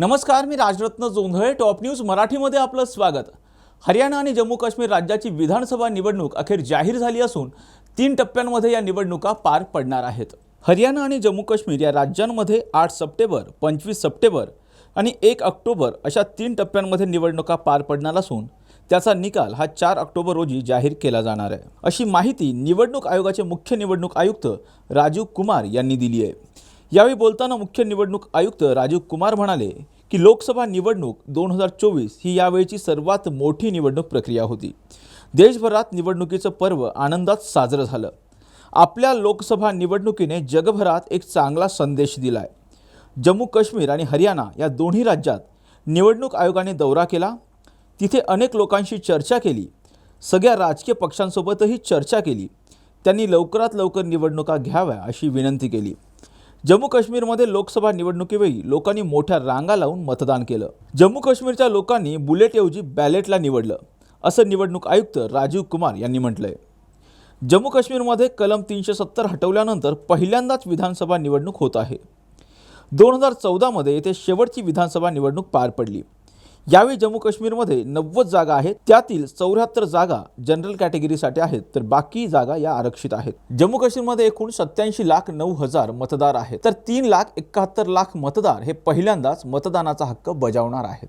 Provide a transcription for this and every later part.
नमस्कार मी Rajratna Jondhale top news मराठीमध्ये आपलं स्वागत. हरियाणा आणि जम्मू काश्मीर राज्याची विधानसभा निवडणूक अखेर जाहीर झाली असून तीन टप्प्यांमध्ये या निवडणुका पार पडणार आहेत. हरियाणा आणि जम्मू काश्मीर या राज्यांमध्ये आठ सप्टेंबर पंचवीस सप्टेंबर आणि एक ऑक्टोबर अशा तीन टप्प्यांमध्ये निवडणुका पार पडणार असून त्याचा निकाल हा चार ऑक्टोबर रोजी जाहीर केला जाणार आहे. अशी माहिती निवडणूक आयोगाचे मुख्य निवडणूक आयुक्त राजीव कुमार यांनी दिली आहे. यावेळी बोलताना मुख्य निवडणूक आयुक्त राजीव कुमार म्हणाले की लोकसभा निवडणूक दोन हजार चोवीस ही यावेळीची सर्वात मोठी निवडणूक प्रक्रिया होती. देशभरात निवडणुकीचं पर्व आनंदात साजरं झालं. आपल्या लोकसभा निवडणुकीने जगभरात एक चांगला संदेश दिला आहे जम्मू काश्मीर आणि हरियाणा या दोन्ही राज्यात निवडणूक आयोगाने दौरा केला. तिथे अनेक लोकांशी चर्चा केली. सगळ्या राजकीय पक्षांसोबतही चर्चा केली. त्यांनी लवकरात लवकर निवडणुका घ्याव्या अशी विनंती केली. जम्मू काश्मीरमध्ये लोकसभा निवडणुकीवेळी लोकांनी मोठ्या रांगा लावून मतदान केलं. जम्मू काश्मीरच्या लोकांनी बुलेटऐवजी बॅलेटला निवडलं असं निवडणूक आयुक्त राजीव कुमार यांनी म्हटलंय. जम्मू काश्मीरमध्ये कलम तीनशे सत्तर हटवल्यानंतर पहिल्यांदाच विधानसभा निवडणूक होत आहे. दोन हजार चौदामध्ये येथे शेवटची विधानसभा निवडणूक पार पडली. यावेळी जम्मू काश्मीरमध्ये नव्वद जागा आहेत. त्यातील चौऱ्याहत्तर जागा जनरल कॅटेगरीसाठी आहेत. तर बाकी जागा या आरक्षित आहेत. जम्मू काश्मीरमध्ये एकूण सत्याऐंशी लाख नऊ हजार मतदार आहेत. तर तीन लाख एकाहत्तर लाख मतदार हे पहिल्यांदाच मतदानाचा हक्क बजावणार आहेत.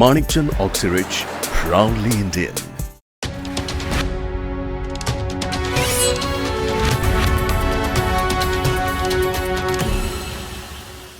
Manikchand Oxyrich, proudly Indian.